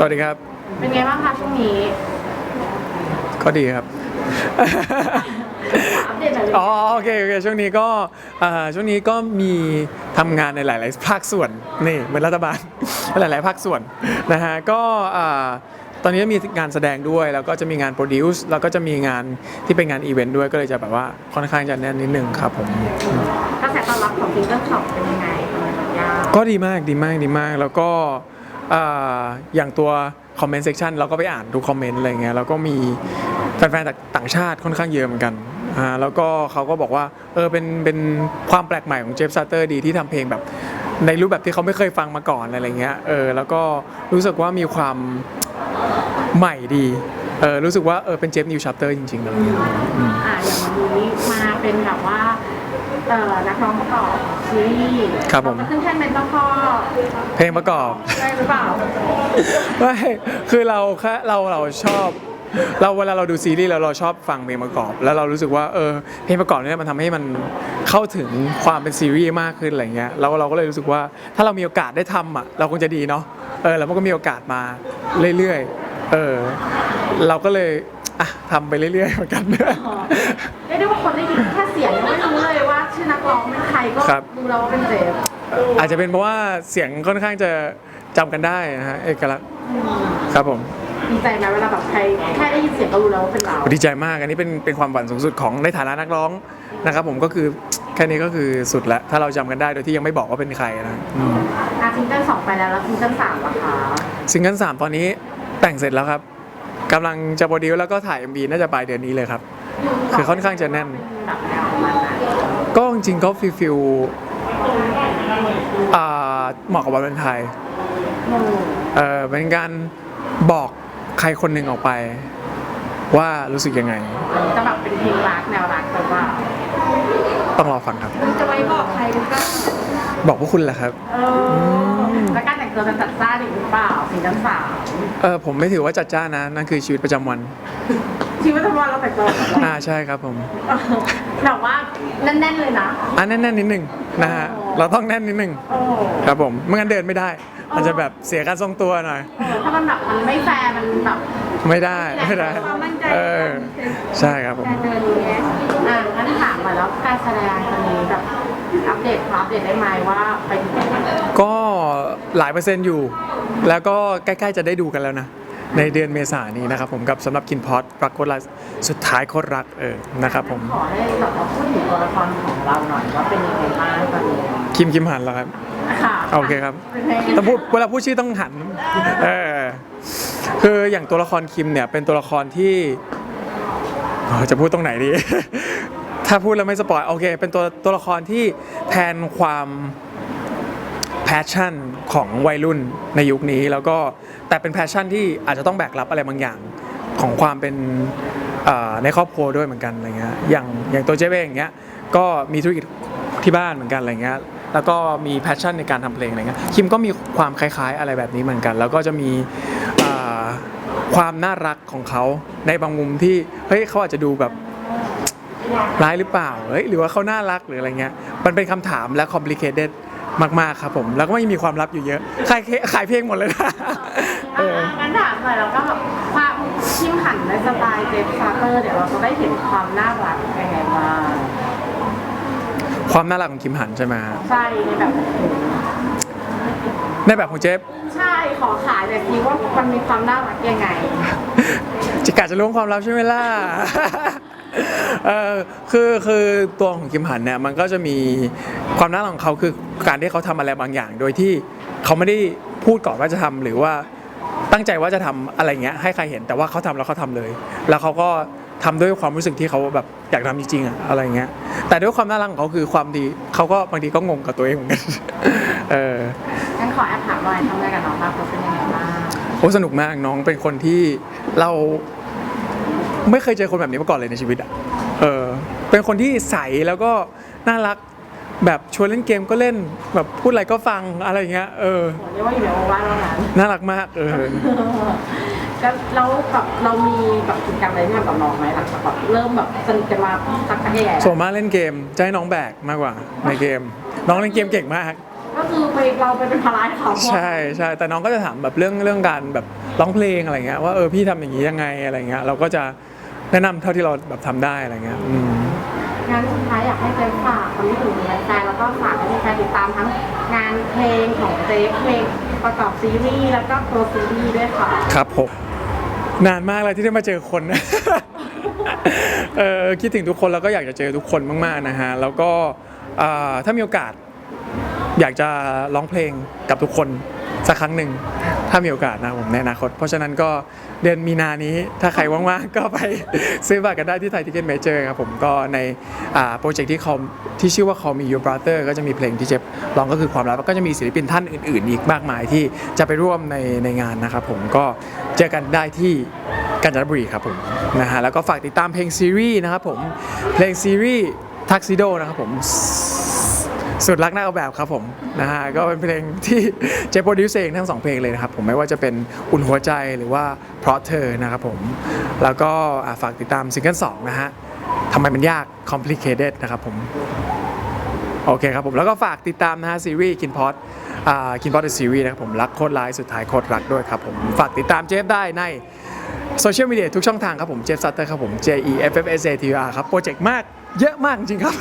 สวัสดีครับ เป็นไงบ้างคะช่วงนี้ ก็ดีครับ อัปเดตหน่อยเลยอ๋อโอเคโอเคช่วงนี้ก็อ่าช่วงนี้ก็มีทำงานในหลาย ๆ ภาคส่วนนี่เหมือนรัฐบาล หลาย ๆ ภาคส่วนนะฮะก็อ่าตอนนี้มีงานแสดงด้วย แล้วก็จะมีงานโปรดิวซ์แล้วก็จะมีงานที่เป็นงานอีเวนต์ด้วยก็เลยจะแบบว่าค่อนข้างจะแน่นนิดนึงครับผม กระแสตอบรับของซิงเกิลช็อปเป็นยังไงทำไมมันยากก็ดีมากดีมากดีมาก แล้วก็ อย่างตัวคอมเมนต์เซ t ชันเราก็ไปอ่านทุกคอมเมนต์อะไรเงี้ยแล้วก็มีแฟนๆต่างชาติค่อนข้างเยอะเหมือนกันอ่าแล้วก็เขาก็บอกว่าเออเป็นเป็นความแปลกใหม่ของเจฟซาเตอร์ดีที่ทำเพลงแบบในรูปแบบที่เขาไม่เคยฟังมาก่อนอะไรเงี้ยเออแล้วก็รู้สึกว่ามีความใหม่ดีเออรู้สึกว่าเออเป็นเจฟนิวชัปเตอร์จริงๆเลยอ่าอย่างวันนี้มาเป็นแบบว่า เอ่อนักร้องประกอบซีรีส์ครับผมขึ้นแท่นเป็นเจ้าพ่อเพลงประกอบได้หรือเปล่าไม่คือเราแค่เราเราชอบ เราเวลาเราดูซีรีส์แล้วเราชอบฟังเพลงประกอบ แล้วเรารู้สึกว่าเออเพลงประกอบเนี่ยมันทำให้มันเข้าถึงความเป็นซีรีส์มากขึ้นอะไรเงี้ยแล้วเราก็เลยรู้สึกว่าถ้าเรามีโอกาสได้ทำอะเราคงจะดีเนาะเออแล้วมันก็มีโอกาสมาเรื่อยๆเออเราก็เลยอะทำไปเรื่อยๆเหมือนกัน เรียกได้ว่าคนได้ยินแร้องเป็นใครก็ครับรู้แล้วว่าเป็นเจฟอาจจะเป็นเพราะว่าเสียงค่อนข้างจะจำกันได้นะฮะเอกลักษณ์ครับผม ดีใจไหมเวลาแบบใครแค่ได้ยินเสียงก็รู้แล้วว่าเป็นเราดีใจมากอันนี้เป็นเป็นความฝันสูงสุดของในฐานะนักร้องนะครับผมก็คือแค่นี้ก็คือสุดแล้วถ้าเราจำกันได้โดยที่ยังไม่บอกว่าเป็นใครนะอืมอะซิงเกิลสองไปแล้วแล้วซิงเกิลสามล่ะคะซิงเกิลสามตอนนี้แต่งเสร็จแล้วครับกำลังจะโปรดิวแล้วก็ถ่าย MV น่าจะปลายเดือนนี้เลยครับ คือค่อนข้างจะแน่นแบบแนวประมาณไหน ก็จริงๆก็ฟิลฟิลอ่าเหมาะกับวันวาเลนไทน์อืมเออเป็นการบอกใครคนหนึ่งออกไป ว่ารู้สึกยังไง จะแบบเป็นเพลงรักแนวรักแต่ว่าต้องรอฟังครับ จะไว้บอกใครหรือเปล่าบอกพวกคุณแหละครับ เออแล้วการแต่งตัวเป็นจัดจ้านอีกหรือเปล่าสีน้ำสาว เออผมไม่ถือว่าจัดจ้านนะ นั่นคือชีวิตประจำวัน ชีวิตประจำวันเราแต่งตัวแบบอ่าใช่ครับผมแบบว่าแน่นๆเลยนะ อะแน่นๆนิดหนึ่งนะฮะเราต้องแน่นนิดหนึ่งโอ้ครับผมไม่งั้นเดินไม่ได้มันจะแบบเสียการทรงตัวหน่อยเออถ้ามันแบบมันไม่แฟร์มันแบบไม่ได้ไม่ได้ความมั่นใจเออใช่ครับผมการเดินอย่างเงี้ยอะงั้นถามมาแล้วการแสดงตอนนี้แบบอัปเดตอัปเดตได้ไหมว่าไปถึงไหนก็หลายเปอร์เซ็นต์อยู่ แล้วก็ใกล้ๆจะได้ดูกันแล้วนะ ในเดือนเมษายนนี้นะครับผมกับสำหรับกินพอดรักโคตรรักสุดท้ายโคตรรักเออนะครับผมขอให้แบบว่าพูดถึงตัวละครของเราหน่อยว่าเป็นยังไงบ้างตอนนี้คิมคิมหันแล้วครับค่ะโอเคครับเป็นไงต้องพูดเวลาพูดชื่อต้องหันเออคืออย่างตัวละครคิมเนี่ยเป็นตัวละครที่เอ่อจะพูดตรงไหนดี ถ้าพูดแล้วไม่สปอยโอเค เป็นตัวตัวละครที่แทนความ แพชชั่นของวัยรุ่นในยุคนี้ แล้วก็แต่เป็นแพชชั่นที่อาจจะต้องแบกรับอะไรบางอย่างของความเป็นในครอบครัวด้วยเหมือนกันอะไรเงี้ยอย่างอย่างตัวเจ๊เองอย่างเงี้ยก็มีธุรกิจที่บ้านเหมือนกันอะไรเงี้ยแล้วก็มีแพชชั่นในการทำเพลงอะไรเงี้ยคิมก็มีความคล้ายๆอะไรแบบนี้เหมือนกัน แล้วก็จะมีความน่ารักของเขาในบางมุมที่เฮ้ยเขาอาจจะดูแบบร้ายหรือเปล่าเฮ้ยหรือว่าเขาน่ารักหรืออะไรเงี้ยมันเป็นคำถามและ complicated มากๆครับผม แล้วก็ไม่มีความลับอยู่เยอะ ขายเคขายเพลงหมดเลยนะเอออะงั้นถามหน่อยแล้วก็แบบความชิมหันในสไตล์เจฟซาเตอร์เดี๋ยวเราจะได้เห็นความน่ารักยังไงบ้างความน่ารักของคิมหันใช่ไหมฮะใช่ในแบบของคุณในแบบของเจฟใช่ขอขายหน่อยสิว่ามันมีความน่ารักยังไง จิกาจะล้วงความลับใช่ไหมล่ะ เออคือคือตัวของคิมหันเนี่ยมันก็จะมีความน่ารักของเขาคือการที่เขาทำอะไรบางอย่าง โดยที่เขาไม่ได้พูดก่อนว่าจะทำหรือว่าตั้งใจว่าจะทำอะไรเงี้ยให้ใครเห็นแต่ว่าเขาทำแล้วเขาทำเลย แล้วเขาก็ทำด้วยความรู้สึกที่เขาแบบอยากทำจริงๆอะอะไรเงี้ย แต่ด้วยความน่ารักของเขาคือความดีเขาก็บางทีก็งงกับตัวเองเหมือนกันเอองั้นขอแอบถามหน่อยทำงานกับน้องมาโพเป็นยังไงบ้างโอ้สนุกมากน้องเป็นคนที่เรา ไม่เคยเจอคนแบบนี้มาก่อนเลยในชีวิตอะเออเป็นคนที่ใสแล้วก็น่ารักแบบชวนเล่นเกมก็เล่นแบบพูดอะไรก็ฟังอะไรอย่างเงี้ยเออโหเรียกว่าอยู่ในวงว่างแล้วนั้นน่ารักมากเออแล้วเราแบบเรามีแบบกิจกรรมอะไรที่ทำกับน้องไหมหลังจากแบบเริ่มแบบสนิทกันมาสักพักใหญ่ๆส่วนมากเล่นเกมจะให้น้องแบกมากกว่าในเกม น้องเล่นเกมเก่งมากทก็คือไปเราไปเป็นภาระให้เขาใช่ใช่แต่น้องก็จะถามแบบเรื่องเรื่องการแบบร้องเพลงอะไรเงี้ยว่าเออพี่ทำอย่างนี้ยังไงอะไรเงี้ยเราก็จะ แนะนำเท่าที่เราแบบทำได้อะไรเงี้ยอืม งานสุดท้ายอยากให้เจฟฝากคนที่ถึงแฟนๆแล้วก็ฝากให้แฟนๆติดตามทั้งงานเพลงของเจฟเพลงประกอบซีรีส์แล้วก็ตัวซีรีส์ด้วยค่ะครับผมนานมากเลยที่ได้มาเจอคน เออคิดถึงทุกคนแล้วก็อยากจะเจอทุกคนมาก ๆ นะฮะ แล้วก็อ่าถ้ามีโอกาส อยากจะร้องเพลงกับทุกคน สักครั้งหนึ่งถ้ามีโอกาสนะผมในอนาคต เพราะฉะนั้นก็เดือนมีนานี้ถ้าใครว่างๆ ก็ไปซื้อบัตรกันได้ที่ไทยทิเก็ตเมเจอร์ครับผมก็ในโปรเจกต์ที่เขาที่ชื่อว่า Call Me Your Brother ก็จะมีเพลงที่เจฟร้องก็คือความลับแล้วก็จะมีศิลปินท่านอื่นๆ อีกมากมายที่จะไปร่วมในในงานนะครับผมก็เจอกันได้ที่กาญจนบุรีครับผมนะฮะแล้วก็ฝากติดตามเพลงซีรีส์นะครับผมเพลงซีรีส์ทักซิโดนะครับผม สุดรักน่าเอาแบบครับผมนะฮะก็เป็นเพลงที่เจโปรดิวเองทั้งสองเพลงเลยนะครับผมไม่ว่าจะเป็นอุ่นหัวใจหรือว่าเพราะเธอนะครับผมแล้วก็ฝากติดตามซิงเกิลสองนะฮะทำไมมันยาก complicated นะครับผมโอเคครับผมแล้วก็ฝากติดตามนะฮะซีรีส์กินพอดกินพอดซีรีส์นะครับผมรักโคตรร้ายสุดท้ายโคตรรักด้วยครับผมฝากติดตามเจฟได้ในโซเชียลมีเดียทุกช่องทางครับผมเจฟซัตเตอร์ครับผม J E F F S A T U R ครับโปรเจกต์มากเยอะมากจริงครับ